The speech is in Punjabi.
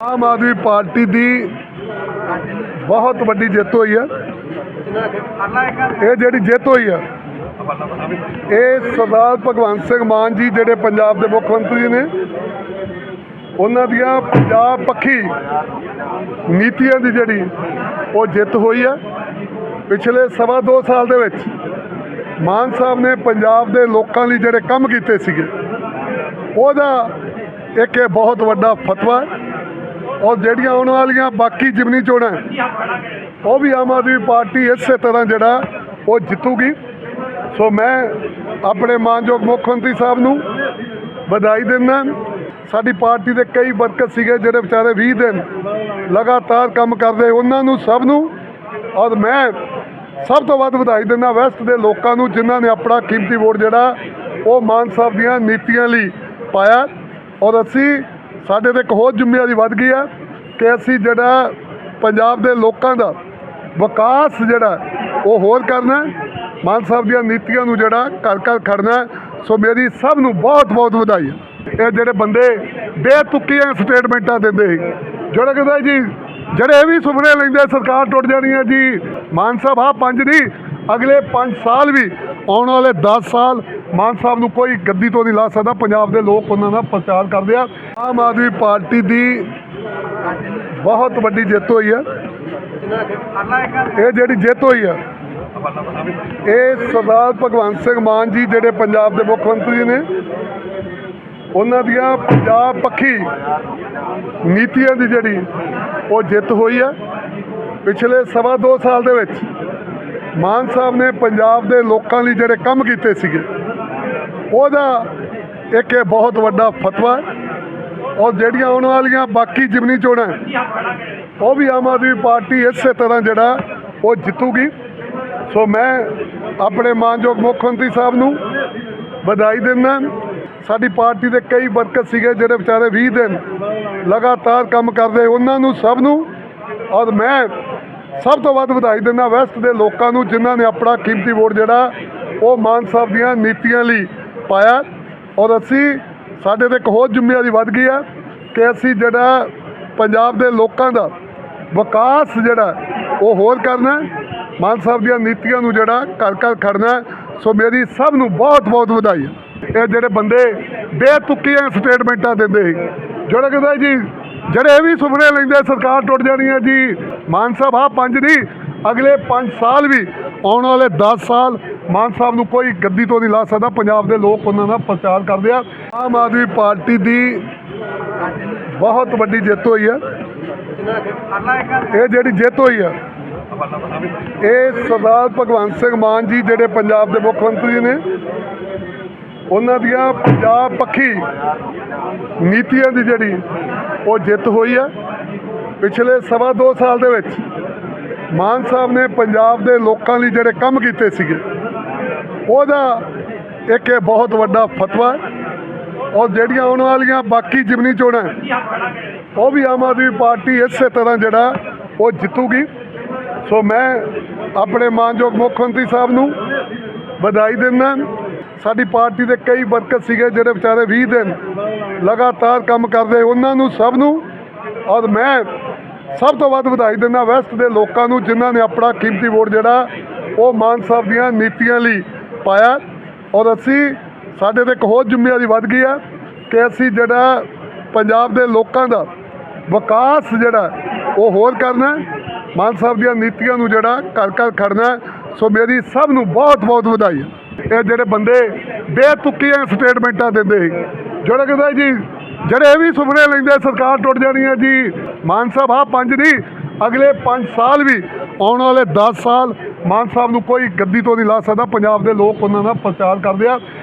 ਆਮ ਆਦਮੀ ਪਾਰਟੀ ਦੀ ਬਹੁਤ ਵੱਡੀ ਜਿੱਤ ਹੋਈ ਹੈ ਇਹ ਜਿਹੜੀ ਜਿੱਤ ਹੋਈ ਹੈ ਇਹ ਸਰਦਾਰ ਭਗਵੰਤ ਸਿੰਘ ਮਾਨ ਜੀ ਜਿਹੜੇ ਪੰਜਾਬ ਦੇ ਮੁੱਖ ਮੰਤਰੀ ਨੇ, ਉਹਨਾਂ ਦੀਆਂ ਪੰਜਾਬ ਪੱਖੀ ਨੀਤੀਆਂ ਦੀ ਜਿਹੜੀ ਉਹ ਜਿੱਤ ਹੋਈ ਹੈ ਪਿਛਲੇ ਸਵਾ ਦੋ ਸਾਲ ਦੇ ਵਿੱਚ ਮਾਨ ਸਾਹਿਬ ਨੇ ਪੰਜਾਬ ਦੇ ਲੋਕਾਂ ਲਈ ਜਿਹੜੇ ਕੰਮ ਕੀਤੇ ਸੀਗੇ, ਉਹਦਾ ਇੱਕ ਇਹ ਬਹੁਤ ਵੱਡਾ ਫਤਵਾ ਔਰ ਜਿਹੜੀਆਂ ਆਉਣ ਵਾਲੀਆਂ ਬਾਕੀ ਜਿਮਨੀ ਚੋਣਾਂ ਉਹ ਵੀ ਆਮ ਆਦਮੀ ਪਾਰਟੀ ਇਸੇ ਤਰ੍ਹਾਂ ਜਿਹੜਾ ਉਹ ਜਿੱਤੂਗੀ। ਸੋ ਮੈਂ ਆਪਣੇ ਮਾਨਯੋਗ ਮੁੱਖ ਮੰਤਰੀ ਸਾਹਿਬ ਨੂੰ ਵਧਾਈ ਦਿੰਦਾ ਸਾਡੀ ਪਾਰਟੀ ਦੇ ਕਈ ਵਰਕਰ ਸੀਗੇ ਜਿਹੜੇ ਵਿਚਾਰੇ 20 ਦਿਨ ਲਗਾਤਾਰ ਕੰਮ ਕਰਦੇ, ਉਹਨਾਂ ਨੂੰ ਸਭ ਨੂੰ ਔਰ ਮੈਂ ਸਭ ਤੋਂ ਵੱਧ ਵਧਾਈ ਦਿੰਦਾ ਵੈਸਟ ਦੇ ਲੋਕਾਂ ਨੂੰ ਜਿਨ੍ਹਾਂ ਨੇ ਆਪਣਾ ਕੀਮਤੀ ਵੋਟ ਜਿਹੜਾ ਉਹ ਮਾਨ ਸਾਹਿਬ ਦੀਆਂ ਨੀਤੀਆਂ ਲਈ ਪਾਇਆ। ਔਰ ਅਸੀਂ ਸਾਡੇ ਤੇ ਇੱਕ ਹੋਰ ਜ਼ਿੰਮੇਵਾਰੀ ਵੱਧ ਗਈ ਆ ਕਿ ਅਸੀਂ ਜਿਹੜਾ ਪੰਜਾਬ ਦੇ ਲੋਕਾਂ ਦਾ ਵਿਕਾਸ ਜਿਹੜਾ ਉਹ ਹੋਰ ਕਰਨਾ ਮਾਨ ਸਾਹਿਬ ਦੀਆਂ ਨੀਤੀਆਂ ਨੂੰ ਜਿਹੜਾ ਘਰ ਘਰ ਖੜਨਾ ਸੋ ਮੇਰੀ ਸਭ ਨੂੰ ਬਹੁਤ ਬਹੁਤ ਵਧਾਈ ਹੈ। ਇਹ ਜਿਹੜੇ ਬੰਦੇ ਬੇਤੁਕੀਆਂ ਸਟੇਟਮੈਂਟਾਂ ਦਿੰਦੇ ਸੀ। ਜਿਹੜਾ ਕਹਿੰਦਾ ਜੀ, ਜਿਹੜੇ ਵੀ ਸੁਪਨੇ ਲੈਂਦੇ ਸਰਕਾਰ ਟੁੱਟ ਜਾਣੀ ਹੈ ਜੀ। ਮਾਨ ਸਾਹਿਬ ਆ ਪੰਜ ਨਹੀਂ, ਅਗਲੇ 5 ਸਾਲ ਵੀ, ਆਉਣ ਵਾਲੇ 10 ਸਾਲ ਮਾਨ ਸਾਹਿਬ ਨੂੰ ਕੋਈ ਗੱਦੀ ਤੋਂ ਨਹੀਂ ਲਾ ਸਕਦਾ। ਪੰਜਾਬ ਦੇ ਲੋਕ ਉਹਨਾਂ ਦਾ ਪ੍ਰਚਾਰ ਕਰਦੇ ਆ। ਆਮ ਆਦਮੀ ਪਾਰਟੀ ਦੀ ਬਹੁਤ ਵੱਡੀ ਜਿੱਤ ਹੋਈ ਹੈ। ਇਹ ਜਿਹੜੀ ਜਿੱਤ ਹੋਈ ਹੈ, ਇਹ ਸਰਦਾਰ ਭਗਵੰਤ ਸਿੰਘ ਮਾਨ ਜੀ ਜਿਹੜੇ ਪੰਜਾਬ ਦੇ ਮੁੱਖ ਮੰਤਰੀ ਨੇ, ਉਹਨਾਂ ਦੀਆਂ ਪੰਜਾਬ ਪੱਖੀ ਨੀਤੀਆਂ ਦੀ ਜਿਹੜੀ ਉਹ ਜਿੱਤ ਹੋਈ ਹੈ। ਪਿਛਲੇ ਸਵਾ ਦੋ ਸਾਲ ਦੇ ਵਿੱਚ ਮਾਨ ਸਾਹਿਬ ਨੇ ਪੰਜਾਬ ਦੇ ਲੋਕਾਂ ਲਈ ਜਿਹੜੇ ਕੰਮ ਕੀਤੇ ਸੀਗੇ ਉਹਦਾ ਇੱਕ ਇਹ ਬਹੁਤ ਵੱਡਾ ਫਤਵਾ ਔਰ ਜਿਹੜੀਆਂ ਆਉਣ ਵਾਲੀਆਂ ਬਾਕੀ ਜਿਮਨੀ ਚੋਣਾਂ ਉਹ ਵੀ ਆਮ ਆਦਮੀ ਪਾਰਟੀ ਇਸੇ ਤਰ੍ਹਾਂ ਜਿਹੜਾ ਉਹ ਜਿੱਤੂਗੀ। ਸੋ ਮੈਂ ਆਪਣੇ ਮਾਨਯੋਗ ਮੁੱਖ ਮੰਤਰੀ ਸਾਹਿਬ ਨੂੰ ਵਧਾਈ ਦਿੰਦਾ ਸਾਡੀ ਪਾਰਟੀ ਦੇ ਕਈ ਵਰਕਰ ਸੀਗੇ ਜਿਹੜੇ ਵਿਚਾਰੇ 20 ਦਿਨ ਲਗਾਤਾਰ ਕੰਮ ਕਰਦੇ, ਉਹਨਾਂ ਨੂੰ ਸਭ ਨੂੰ ਔਰ ਮੈਂ ਸਭ ਤੋਂ ਵੱਧ ਵਧਾਈ ਦਿੰਦਾ ਵੈਸਟ ਦੇ ਲੋਕਾਂ ਨੂੰ ਜਿਨ੍ਹਾਂ ਨੇ ਆਪਣਾ ਕੀਮਤੀ ਵੋਟ ਜਿਹੜਾ ਉਹ ਮਾਨ ਸਾਹਿਬ ਦੀਆਂ ਨੀਤੀਆਂ ਲਈ ਪਾਇਆ ਔਰ ਅਸੀਂ, ਸਾਡੇ ਤੇ ਇੱਕ ਹੋਰ ਜ਼ਿੰਮੇਵਾਰੀ ਵੱਧ ਗਈ ਹੈ ਕਿ ਅਸੀਂ ਜਿਹੜਾ ਪੰਜਾਬ ਦੇ ਲੋਕਾਂ ਦਾ ਵਿਕਾਸ ਜਿਹੜਾ, ਉਹ ਹੋਰ ਕਰਨਾ ਮਾਨ ਸਾਹਿਬ ਦੀਆਂ ਨੀਤੀਆਂ ਨੂੰ ਜਿਹੜਾ ਘਰ ਘਰ ਖੜਨਾ ਸੋ ਮੇਰੀ ਸਭ ਨੂੰ ਬਹੁਤ ਬਹੁਤ ਵਧਾਈ ਇਹ ਜਿਹੜੇ ਬੰਦੇ ਬੇਤੁਕੀਆਂ ਸਟੇਟਮੈਂਟਾਂ ਦਿੰਦੇ ਸੀ, ਜਿਹੜੇ ਕਹਿੰਦੇ ਜੀ, ਜਿਹੜੇ ਇਹ ਵੀ ਸੁਪਨੇ ਲੈਂਦੇ ਸਰਕਾਰ ਟੁੱਟ ਜਾਣੀ ਹੈ ਜੀ। ਮਾਨ ਸਾਹਿਬ ਆ ਪੰਜ ਨਹੀਂ, ਅਗਲੇ 5 ਸਾਲ ਵੀ ਆਉਣ ਵਾਲੇ 10 ਸਾਲ ਮਾਨ ਸਾਹਿਬ ਨੂੰ ਕੋਈ ਗੱਦੀ ਤੋਂ ਨਹੀਂ ਲਾ ਸਕਦਾ। ਪੰਜਾਬ ਦੇ ਲੋਕ ਉਹਨਾਂ ਦਾ ਪ੍ਰਚਾਰ ਕਰਦੇ ਆ। ਆਮ ਆਦਮੀ ਪਾਰਟੀ ਦੀ ਬਹੁਤ ਵੱਡੀ ਜਿੱਤ ਹੋਈ ਹੈ। ਇਹ ਜਿਹੜੀ ਜਿੱਤ ਹੋਈ ਹੈ ਇਹ ਸਰਦਾਰ ਭਗਵੰਤ ਸਿੰਘ ਮਾਨ ਜੀ ਜਿਹੜੇ ਪੰਜਾਬ ਦੇ ਮੁੱਖ ਮੰਤਰੀ ਨੇ, ਉਹਨਾਂ ਦੀਆਂ ਪੰਜਾਬ ਪੱਖੀ ਨੀਤੀਆਂ ਦੀ ਜਿਹੜੀ ਉਹ ਜਿੱਤ ਹੋਈ ਹੈ ਪਿਛਲੇ ਸਵਾ ਦੋ ਸਾਲ ਦੇ ਵਿੱਚ ਮਾਨ ਸਾਹਿਬ ਨੇ ਪੰਜਾਬ ਦੇ ਲੋਕਾਂ ਲਈ ਜਿਹੜੇ ਕੰਮ ਕੀਤੇ ਸੀਗੇ ਉਹਦਾ ਇੱਕ ਇਹ ਬਹੁਤ ਵੱਡਾ ਫਤਵਾ ਔਰ ਜਿਹੜੀਆਂ ਆਉਣ ਵਾਲੀਆਂ ਬਾਕੀ ਜਿਮਨੀ ਚੋਣਾਂ ਉਹ ਵੀ ਆਮ ਆਦਮੀ ਪਾਰਟੀ ਇਸੇ ਤਰ੍ਹਾਂ ਜਿਹੜਾ ਉਹ ਜਿੱਤੂਗੀ। ਸੋ ਮੈਂ ਆਪਣੇ ਮਾਨਯੋਗ ਮੁੱਖ ਮੰਤਰੀ ਸਾਹਿਬ ਨੂੰ ਵਧਾਈ ਦਿੰਦਾ ਸਾਡੀ ਪਾਰਟੀ ਦੇ ਕਈ ਵਰਕਰ ਸੀਗੇ ਜਿਹੜੇ ਵਿਚਾਰੇ 20 ਦਿਨ ਲਗਾਤਾਰ ਕੰਮ ਕਰਦੇ, ਉਹਨਾਂ ਨੂੰ ਸਭ ਨੂੰ ਔਰ ਮੈਂ ਸਭ ਤੋਂ ਵੱਧ ਵਧਾਈ ਦਿੰਦਾ ਵੈਸਟ ਦੇ ਲੋਕਾਂ ਨੂੰ ਜਿਨ੍ਹਾਂ ਨੇ ਆਪਣਾ ਕੀਮਤੀ ਵੋਟ ਜਿਹੜਾ ਉਹ ਮਾਨ ਸਾਹਿਬ ਦੀਆਂ ਨੀਤੀਆਂ ਲਈ ਪਾਇਆ ਔਰ ਅਸੀਂ ਸਾਡੇ ਤੇ ਇੱਕ ਹੋਰ ਜ਼ਿੰਮੇਵਾਰੀ ਵੱਧ ਗਈ ਹੈ ਕਿ ਅਸੀਂ ਜਿਹੜਾ ਪੰਜਾਬ ਦੇ ਲੋਕਾਂ ਦਾ ਵਿਕਾਸ ਜਿਹੜਾ ਉਹ ਹੋਰ ਕਰਨਾ ਮਾਨ ਸਾਹਿਬ ਦੀਆਂ ਨੀਤੀਆਂ ਨੂੰ ਜਿਹੜਾ ਘਰ ਘਰ ਖੜਨਾ ਸੋ ਮੇਰੀ ਸਭ ਨੂੰ ਬਹੁਤ ਬਹੁਤ ਵਧਾਈ ਹੈ। ਇਹ ਜਿਹੜੇ ਬੰਦੇ ਬੇਤੁਕੀਆਂ ਸਟੇਟਮੈਂਟਾਂ ਦਿੰਦੇ ਸੀ। ਜਿਹੜੇ ਕਹਿੰਦੇ ਜੀ, ਜਿਹੜੇ ਇਹ ਵੀ ਸੁਪਨੇ ਲੈਂਦੇ ਸਰਕਾਰ ਟੁੱਟ ਜਾਣੀ ਹੈ ਜੀ। ਮਾਨ ਸਾਹਿਬ ਆ ਪੰਜ ਨਹੀਂ, ਅਗਲੇ 5 ਸਾਲ ਵੀ ਆਉਣ ਵਾਲੇ 10 ਸਾਲ ਮਾਨ ਸਾਹਿਬ ਨੂੰ ਕੋਈ ਗੱਦੀ ਤੋਂ ਨਹੀਂ ਲਾ ਸਕਦਾ। ਪੰਜਾਬ ਦੇ ਲੋਕ ਉਹਨਾਂ ਦਾ ਪ੍ਰਚਾਰ ਕਰਦੇ ਆ।